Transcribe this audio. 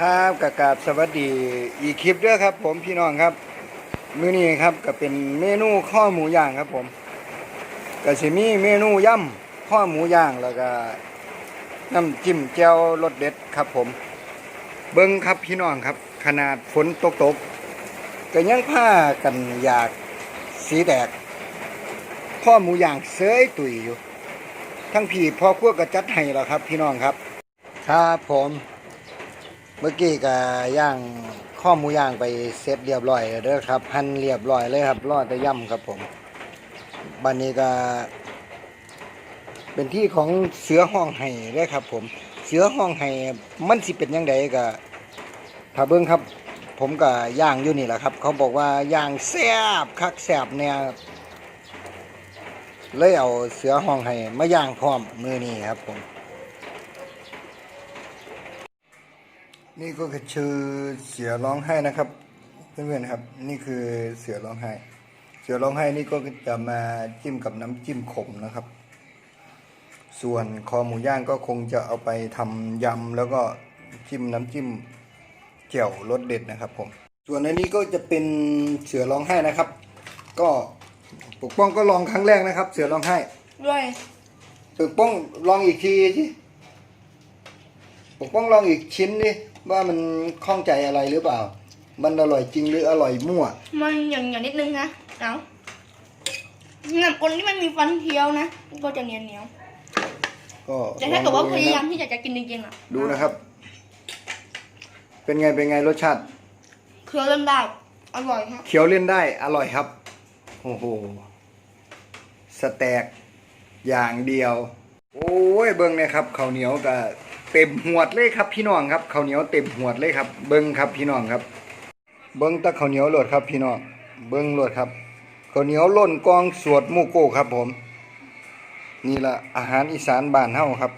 ครับกกาบสวัสดีอีกคลิปด้วยครับ ผมพี่น้องครับมื้อนี้ครับก็เป็นเมนูข้อหมูย่างครับ ผมก็สิมีเมนูย่ำข้อหมูย่างแล้วก็น้ำจิ้มแจ่วรสเด็ดครับ ผม เบิ้งครับพี่น้องครับ ขนาดฝนตกตกๆก็ยังผ้ากันอยากสีแดกข้อหมูย่างเสยตุยอยู่ ทั้งพี่พ่อครัวก็จัดให้แล้วครับ พี่น้องครับครับผม เมื่อกี้ก็ย่างข้อมูย่างไปเสร็จเรียบร้อยแล้วเด้อครับหั่นเรียบร้อยเลยครับรอแต่ย่ำครับผมบันนี้ก็เป็นที่ของเสือห้องไห้เด้อครับ ผม เสือห้องไห้มันสิเป็นยังไงก็ถ้าเบิ่งครับ ผมก็ย่างอยู่นี่แหละครับ เขาบอกว่าย่างแซบคักแซบเนี่ยเลยเอาเสือห้องไห้มาย่างพร้อมมือนี้ครับผม นี่ก็คือชื่อเสือร้องไห้นะครับ เพื่อนๆครับ นี่คือเสือร้องไห้ เสือร้องไห้นี่ก็จะมาจิ้มกับน้ำจิ้มขมนะครับ ส่วนคอหมูย่างก็คงจะเอาไปทำยำแล้วก็จิ้มน้ำจิ้มเจียวรสเด็ดนะครับ ผม ส่วนอันนี้ก็จะเป็นเสือร้องไห้นะครับ ก็ปกป้องก็ลองครั้งแรกนะครับ เสือร้องไห้ด้วยปกป้องลองอีกทีสิปกป้องลองอีกชิ้นดิ ว่ามันคล่องใจอะไรหรือเปล่า มันอร่อยจริงหรืออร่อยมั่ว มันหย่อนหย่อนนิดนึงนะเอาสำหรับคนที่ไม่มีฟันเคี้ยวนะก็จะเหนียวเหนียวก็ๆแต่ถ้าเกิดว่าลองพดูยายามนะที่อยากจะกินจริงๆอะดูนะครับ เป็นไงเป็นไงรสชาติเคี้ยวเล่นได้ อร่อยฮะเคี้ยวเล่นได้ อร่อยครับโอ้โหสแต็กอย่างเดียว โอ้ยเบิ้งเนี่ยครับข้าวเหนียวก็ เต็มหวดเลยครับพี่น้องครับข้าวเหนียวเต็มหวดเลยครับ เบิ้งครับพี่น้องครับ เบิ้งตะข้าวเหนียวโหลดครับพี่น้องเบิ้งโหลดครับข้าวเหนียวล่นกองสวดมูโก้ครับผม นี่ละอาหารอีสานบ้านเฮาครับ